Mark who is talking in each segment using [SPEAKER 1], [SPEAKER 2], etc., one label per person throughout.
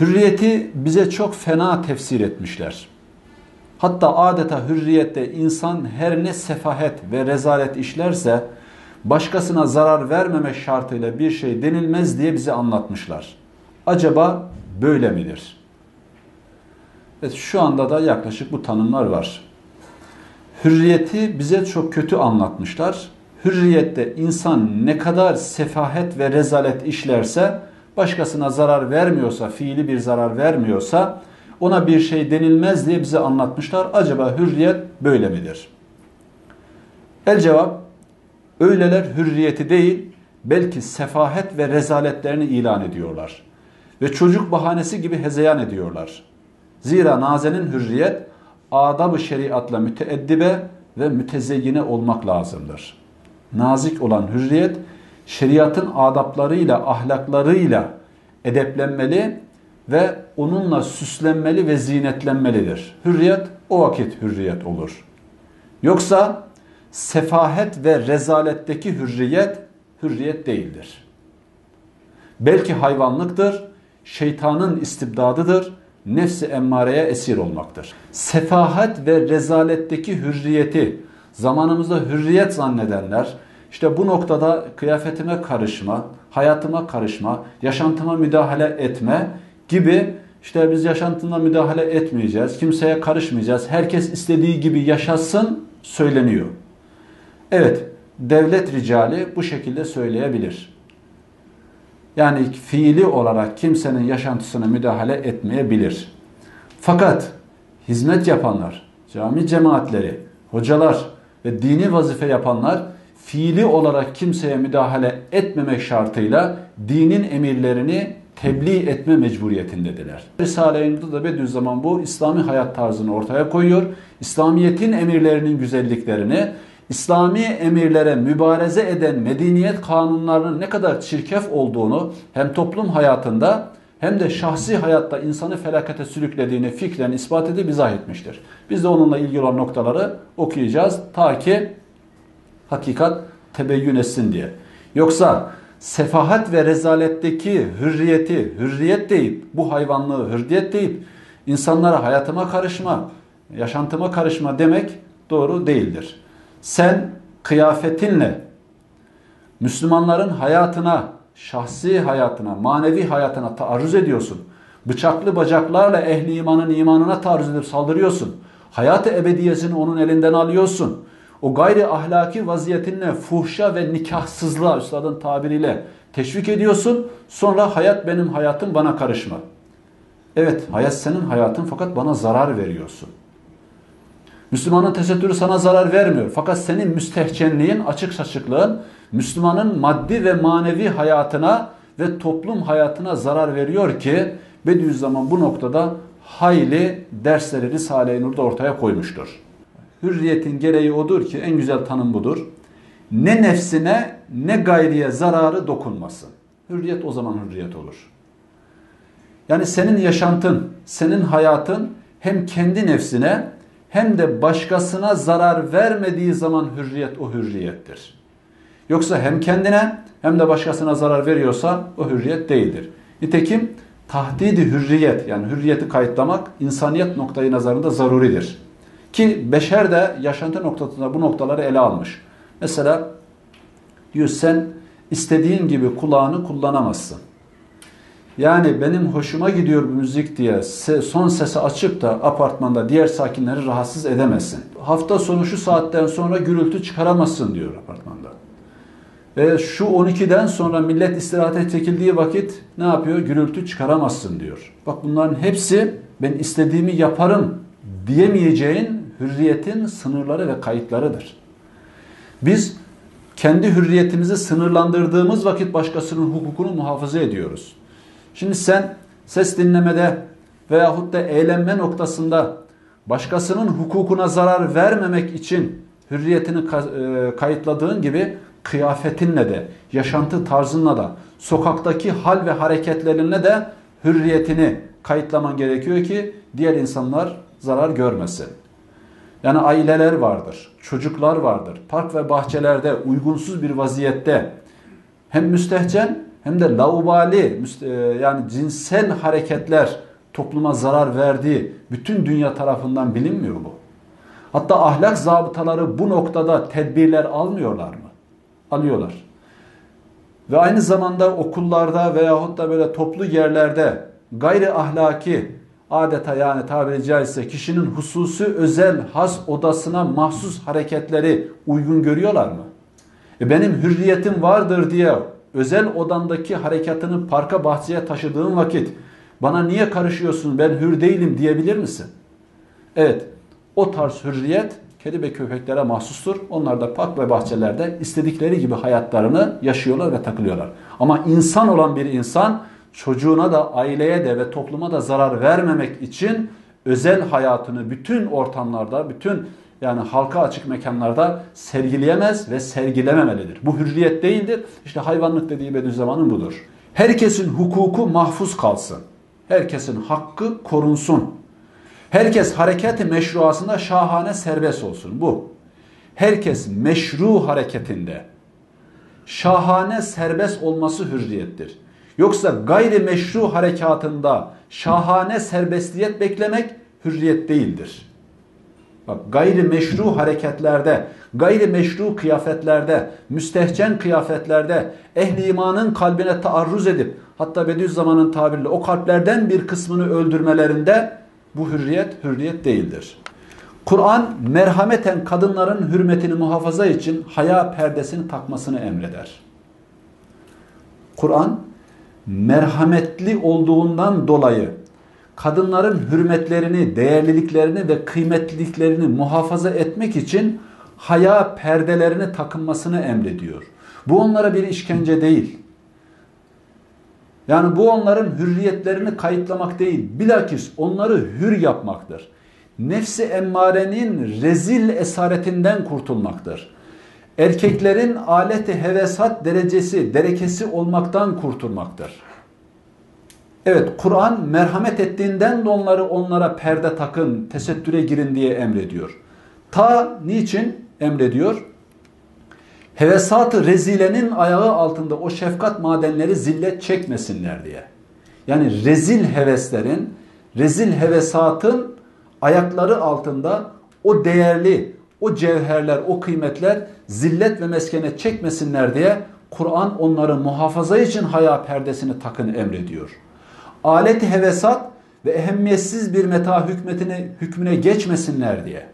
[SPEAKER 1] Hürriyeti bize çok fena tefsir etmişler. Hatta adeta hürriyette insan her ne sefahet ve rezalet işlerse başkasına zarar vermemek şartıyla bir şey denilmez diye bize anlatmışlar. Acaba böyle midir? Evet, şu anda da yaklaşık bu tanımlar var. Hürriyeti bize çok kötü anlatmışlar. Hürriyette insan ne kadar sefahet ve rezalet işlerse, başkasına zarar vermiyorsa, fiili bir zarar vermiyorsa ona bir şey denilmez diye bize anlatmışlar. Acaba hürriyet böyle midir? El cevap, öyleler hürriyeti değil, belki sefahet ve rezaletlerini ilan ediyorlar. Ve çocuk bahanesi gibi hezeyan ediyorlar. Zira nazenin hürriyet, adab-ı şeriatla müteeddibe ve mütezeyyine olmak lazımdır. Nazik olan hürriyet, şeriatın adaplarıyla, ahlaklarıyla edeplenmeli ve onunla süslenmeli ve zinetlenmelidir. Hürriyet o vakit hürriyet olur. Yoksa sefahet ve rezaletteki hürriyet hürriyet değildir. Belki hayvanlıktır, şeytanın istibdadıdır, nefsi emmareye esir olmaktır. Sefahat ve rezaletteki hürriyeti zamanımızda hürriyet zannedenler, işte bu noktada kıyafetime karışma, hayatıma karışma, yaşantıma müdahale etme gibi işte biz yaşantına müdahale etmeyeceğiz, kimseye karışmayacağız, herkes istediği gibi yaşasın söyleniyor. Evet, devlet ricali bu şekilde söyleyebilir. Yani fiili olarak kimsenin yaşantısına müdahale etmeyebilir. Fakat hizmet yapanlar, cami cemaatleri, hocalar ve dini vazife yapanlar fiili olarak kimseye müdahale etmemek şartıyla dinin emirlerini tebliğ etme mecburiyetindedirler. Risale-i Nur'da da Bediüzzaman bu İslami hayat tarzını ortaya koyuyor. İslamiyet'in emirlerinin güzelliklerini, İslami emirlere mübareze eden medeniyet kanunlarının ne kadar çirkef olduğunu hem toplum hayatında hem de şahsi hayatta insanı felakete sürüklediğini fikren ispat edip izah etmiştir. Biz de onunla ilgili olan noktaları okuyacağız ta ki hakikat tebeyyün etsin diye. Yoksa sefahat ve rezaletteki hürriyeti hürriyet deyip bu hayvanlığı hürriyet deyip insanlara hayatıma karışma, yaşantıma karışma demek doğru değildir. Sen kıyafetinle Müslümanların hayatına, şahsi hayatına, manevi hayatına taarruz ediyorsun. Bıçaklı bacaklarla ehli imanın imanına taarruz edip saldırıyorsun. Hayatı ebediyesini onun elinden alıyorsun. O gayri ahlaki vaziyetinle fuhşa ve nikahsızlığa üstadın tabiriyle teşvik ediyorsun. Sonra hayat benim hayatım bana karışma. Evet hayat senin hayatın fakat bana zarar veriyorsun. Müslümanın tesettürü sana zarar vermiyor. Fakat senin müstehcenliğin, açık saçıklığın Müslümanın maddi ve manevi hayatına ve toplum hayatına zarar veriyor ki Bediüzzaman bu noktada hayli dersleri Risale-i Nur'da ortaya koymuştur. Hürriyetin gereği odur ki en güzel tanım budur. Ne nefsine ne gayriye zararı dokunmasın. Hürriyet o zaman hürriyet olur. Yani senin yaşantın, senin hayatın hem kendi nefsine hem de başkasına zarar vermediği zaman hürriyet o hürriyettir. Yoksa hem kendine hem de başkasına zarar veriyorsa o hürriyet değildir. Nitekim tahdidi hürriyet yani hürriyeti kayıtlamak insaniyet noktayı nazarında zaruridir. Ki beşer de yaşantı noktasında bu noktaları ele almış. Mesela diyor sen istediğin gibi kulağını kullanamazsın. Yani benim hoşuma gidiyor bu müzik diye son sesi açıp da apartmanda diğer sakinleri rahatsız edemezsin. Hafta sonu şu saatten sonra gürültü çıkaramazsın diyor apartmanda. Ve şu 12'den sonra millet istirahate çekildiği vakit ne yapıyor? Gürültü çıkaramazsın diyor. Bak bunların hepsi ben istediğimi yaparım diyemeyeceğin hürriyetin sınırları ve kayıtlarıdır. Biz kendi hürriyetimizi sınırlandırdığımız vakit başkasının hukukunu muhafaza ediyoruz. Şimdi sen ses dinlemede veyahut da eğlenme noktasında başkasının hukukuna zarar vermemek için hürriyetini e, kayıtladığın gibi kıyafetinle de, yaşantı tarzınla da, sokaktaki hal ve hareketlerinle de hürriyetini kayıtlaman gerekiyor ki diğer insanlar zarar görmesin. Yani aileler vardır, çocuklar vardır. Park ve bahçelerde uygunsuz bir vaziyette hem müstehcen hem de laubali e, yani cinsel hareketler topluma zarar verdiği bütün dünya tarafından bilinmiyor bu. Hatta ahlak zabıtaları bu noktada tedbirler almıyorlar mı? Alıyorlar. Ve aynı zamanda okullarda veyahut da böyle toplu yerlerde gayri ahlaki adeta yani tabiri caizse kişinin hususi özel has odasına mahsus hareketleri uygun görüyorlar mı? E benim hürriyetim vardır diye özel odandaki harekatını parka bahçeye taşıdığın vakit bana niye karışıyorsun ben hür değilim diyebilir misin? Evet o tarz hürriyet kedi ve köpeklere mahsustur. Onlar da park ve bahçelerde istedikleri gibi hayatlarını yaşıyorlar ve takılıyorlar. Ama insan olan bir insan çocuğuna da aileye de ve topluma da zarar vermemek için özel hayatını bütün ortamlarda, bütün yani halka açık mekanlarda sergileyemez ve sergilememelidir. Bu hürriyet değildir. İşte hayvanlık dediği Bediüzzaman'ın budur. Herkesin hukuku mahfuz kalsın. Herkesin hakkı korunsun. Herkes hareketi meşruasında şahane serbest olsun. Bu. Herkes meşru hareketinde şahane serbest olması hürriyettir. Yoksa gayri meşru harekatında şahane serbestiyet beklemek hürriyet değildir. Bak gayri meşru hareketlerde, gayri meşru kıyafetlerde, müstehcen kıyafetlerde ehli imanın kalbine taarruz edip hatta Bediüzzaman'ın tabiriyle o kalplerden bir kısmını öldürmelerinde bu hürriyet hürriyet değildir. Kur'an merhameten kadınların hürmetini muhafaza için haya perdesini takmasını emreder. Kur'an merhametli olduğundan dolayı kadınların hürmetlerini, değerliliklerini ve kıymetliliklerini muhafaza etmek için haya perdelerini takınmasını emrediyor. Bu onlara bir işkence değil. Yani bu onların hürriyetlerini kayıtlamak değil, bilakis onları hür yapmaktır. Nefsi emmarenin rezil esaretinden kurtulmaktır. Erkeklerin aleti hevesat derecesi, derekesi olmaktan kurtulmaktır. Evet Kur'an merhamet ettiğinden de onları onlara perde takın, tesettüre girin diye emrediyor. Ta niçin emrediyor? Hevesat-ı rezilenin ayağı altında o şefkat madenleri zillet çekmesinler diye. Yani rezil heveslerin, rezil hevesatın ayakları altında o değerli, o cevherler, o kıymetler zillet ve meskene çekmesinler diye Kur'an onları muhafaza için haya perdesini takın emrediyor. Aleti hevesat ve ehemmiyetsiz bir meta hükmetine, hükmüne geçmesinler diye.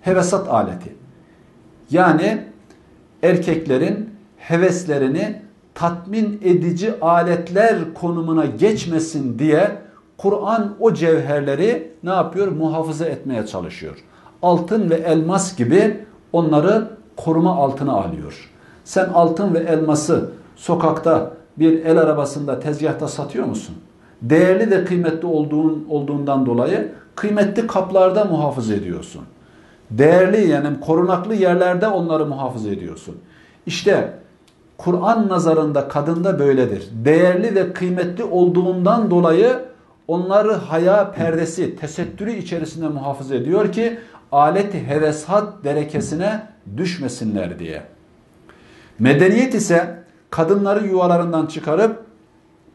[SPEAKER 1] Hevesat aleti. Yani erkeklerin heveslerini tatmin edici aletler konumuna geçmesin diye Kur'an o cevherleri ne yapıyor? Muhafaza etmeye çalışıyor. Altın ve elmas gibi onları koruma altına alıyor. Sen altın ve elması sokakta bir el arabasında tezgahta satıyor musun? Değerli ve kıymetli olduğun, olduğundan dolayı kıymetli kaplarda muhafaza ediyorsun. Değerli yani korunaklı yerlerde onları muhafaza ediyorsun. İşte Kur'an nazarında kadında böyledir. Değerli ve kıymetli olduğundan dolayı onları haya perdesi, tesettürü içerisinde muhafaza ediyor ki aleti hevesat derekesine düşmesinler diye. Medeniyet ise kadınları yuvalarından çıkarıp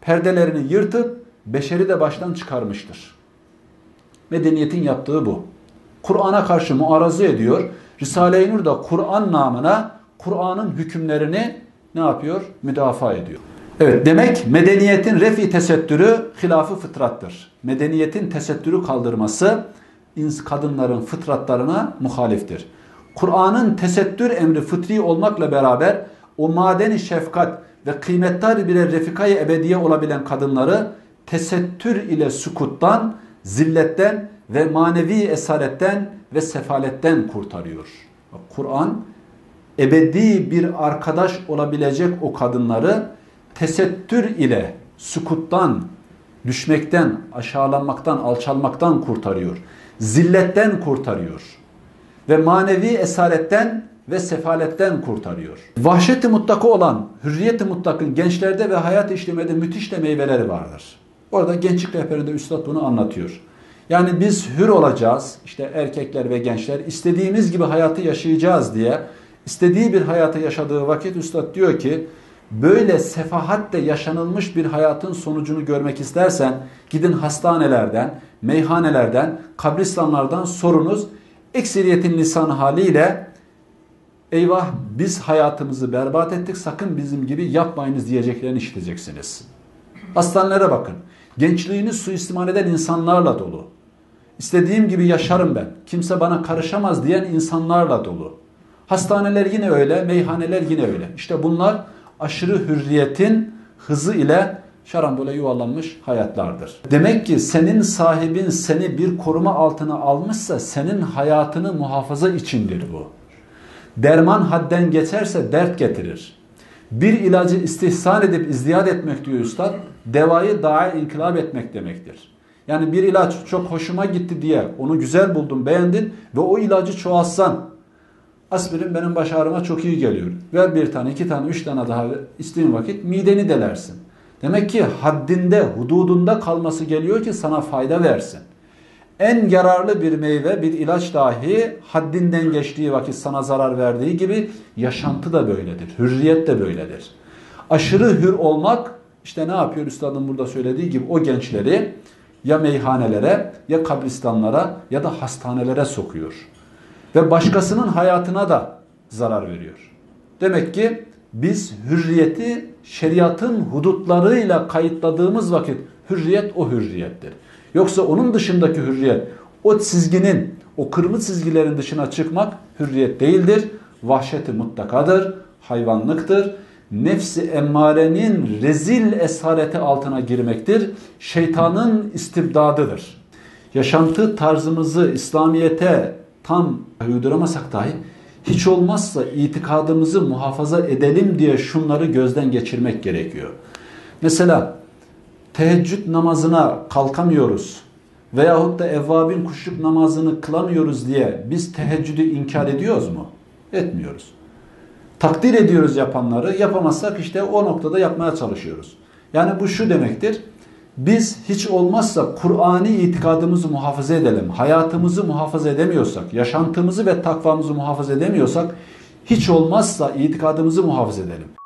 [SPEAKER 1] perdelerini yırtıp beşeri de baştan çıkarmıştır. Medeniyetin yaptığı bu. Kur'an'a karşı muaraza ediyor. Risale-i Nur da Kur'an namına Kur'an'ın hükümlerini ne yapıyor? Müdafaa ediyor. Evet demek medeniyetin refi tesettürü hilafı fıtrattır. Medeniyetin tesettürü kaldırması kadınların fıtratlarına muhaliftir. Kur'an'ın tesettür emri fıtri olmakla beraber o madeni şefkat ve kıymetli birer refikayı ebediye olabilen kadınları tesettür ile sukuttan, zilletten ve manevi esaretten ve sefaletten kurtarıyor. Kur'an ebedi bir arkadaş olabilecek o kadınları tesettür ile sukuttan, düşmekten, aşağılanmaktan, alçalmaktan kurtarıyor. Zilletten kurtarıyor. Ve manevi esaretten ve sefaletten kurtarıyor. Vahşeti mutlaka olan, hürriyeti mutlakın gençlerde ve hayat işlemede müthiş de meyveleri vardır. Orada gençlik rehberinde Üstad bunu anlatıyor. Yani biz hür olacağız, işte erkekler ve gençler istediğimiz gibi hayatı yaşayacağız diye istediği bir hayatı yaşadığı vakit Üstad diyor ki böyle sefahatle yaşanılmış bir hayatın sonucunu görmek istersen gidin hastanelerden, meyhanelerden, kabristanlardan sorunuz. Ekseriyetin lisan haliyle eyvah biz hayatımızı berbat ettik sakın bizim gibi yapmayınız diyeceklerini işiteceksiniz. Hastanelere bakın. Gençliğini suistimal eden insanlarla dolu. İstediğim gibi yaşarım ben. Kimse bana karışamaz diyen insanlarla dolu. Hastaneler yine öyle, meyhaneler yine öyle. İşte bunlar aşırı hürriyetin hızı ile şarambole yuvarlanmış hayatlardır. Demek ki senin sahibin seni bir koruma altına almışsa senin hayatını muhafaza içindir bu. Derman hadden geçerse dert getirir. Bir ilacı istihsan edip izdiyat etmek diyor üstad, devayı daha inkılap etmek demektir. Yani bir ilaç çok hoşuma gitti diye onu güzel buldun, beğendin ve o ilacı çoğalsan, aspirin benim baş ağrıma çok iyi geliyor. Ver bir tane, iki tane, üç tane daha isteğin vakit mideni delersin. Demek ki haddinde, hududunda kalması geliyor ki sana fayda versin. En yararlı bir meyve, bir ilaç dahi haddinden geçtiği vakit sana zarar verdiği gibi yaşantı da böyledir. Hürriyet de böyledir. Aşırı hür olmak işte ne yapıyor üstadın burada söylediği gibi o gençleri ya meyhanelere ya kabristanlara ya da hastanelere sokuyor. Ve başkasının hayatına da zarar veriyor. Demek ki biz hürriyeti şeriatın hudutlarıyla kayıtladığımız vakit hürriyet o hürriyettir. Yoksa onun dışındaki hürriyet, o çizginin, o kırmızı çizgilerin dışına çıkmak hürriyet değildir. Vahşeti mutlakadır, hayvanlıktır. Nefsi emmarenin rezil esareti altına girmektir. Şeytanın istibdadıdır. Yaşantı tarzımızı İslamiyet'e tam uyduramasak dahi hiç olmazsa itikadımızı muhafaza edelim diye şunları gözden geçirmek gerekiyor. Mesela teheccüd namazına kalkamıyoruz veyahut da evvabin kuşluk namazını kılamıyoruz diye biz teheccüdü inkar ediyoruz mu? Etmiyoruz. Takdir ediyoruz yapanları, yapamazsak işte o noktada yapmaya çalışıyoruz. Yani bu şu demektir, biz hiç olmazsa Kur'an'i itikadımızı muhafaza edelim, hayatımızı muhafaza edemiyorsak, yaşantımızı ve takvamızı muhafaza edemiyorsak, hiç olmazsa itikadımızı muhafaza edelim.